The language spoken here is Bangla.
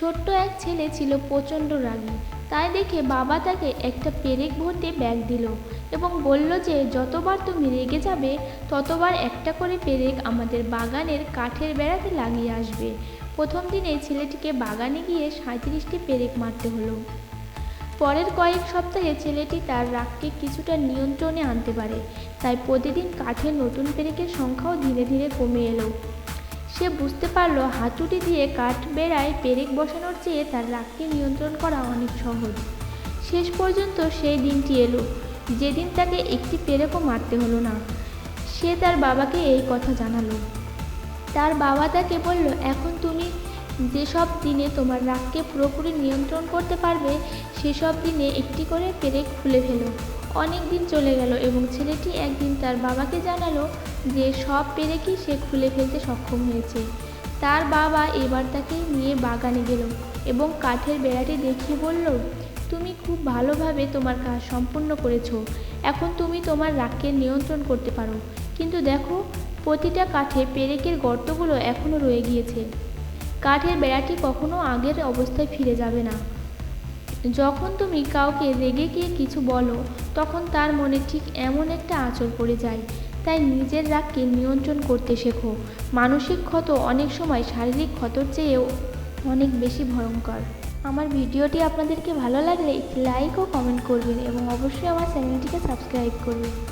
ছোট্ট এক ছেলে ছিল প্রচণ্ড রাগী। তাই দেখে বাবা তাকে একটা পেরেক ভর্তি ব্যাগ দিল এবং বলল যে, যতবার তুমি রেগে যাবে, ততবার একটা করে পেরেক আমাদের বাগানের কাঠের বেড়াতে লাগিয়ে আসবে। প্রথম দিনে ছেলেটিকে বাগানে গিয়ে সাঁত্রিশটি পেরেক মারতে হলো। পরের কয়েক সপ্তাহে ছেলেটি তার রাগকে কিছুটা নিয়ন্ত্রণে আনতে পারে। তাই প্রতিদিন কাঠের নতুন পেরেকের সংখ্যাও ধীরে ধীরে কমে এলো। সে বুঝতে পারল হাতুড়ি দিয়ে কাঠ বেড়ায় পেরেক বসানোর চেয়ে তার রাগকে নিয়ন্ত্রণ করা অনেক সহজ। শেষ পর্যন্ত সেই দিনটি এলো। যেদিন তাকে একটি পেরেকও মারতে হলো না। সে তার বাবাকে এই কথা জানালো। তার বাবা তাকে বলল, এখন তুমি যেসব দিনে তোমার রাগকে পুরোপুরি নিয়ন্ত্রণ করতে পারবে, সেসব দিনে একটি করে পেরেক খুলে ফেলো। অনেক দিন চলে গেল এবং ছেলেটি একদিন তার বাবাকে জানালো যে সব পেরেকই সে খুলে ফেলতে সক্ষম হয়েছে। তার বাবা এবার তাকে নিয়ে বাগানে গেল এবং কাঠের বেড়াটি দেখিয়ে বলল, তুমি খুব ভালোভাবে তোমার কাজ সম্পূর্ণ করেছ। এখন তুমি তোমার রাগকে নিয়ন্ত্রণ করতে পারো। কিন্তু দেখো, প্রতিটা কাঠে পেরেকের গর্তগুলো এখনও রয়ে গিয়েছে। কাঠের বেড়াটি কখনো আগের অবস্থায় ফিরে যাবে না। যখন তুমি কাউকে রেগে গিয়ে কিছু বলো, তখন তার মনে ঠিক এমন একটা আঁচড় পড়ে যায়। তাই নিজের রাগকে নিয়ন্ত্রণ করতে শেখো। মানসিক ক্ষত অনেক সময় শারীরিক ক্ষতর চেয়েও অনেক বেশি ভয়ঙ্কর। আমার ভিডিওটি আপনাদেরকে ভালো লাগলে একটি লাইক ও কমেন্ট করবেন এবং অবশ্যই আমার চ্যানেলটিকে সাবস্ক্রাইব করবেন।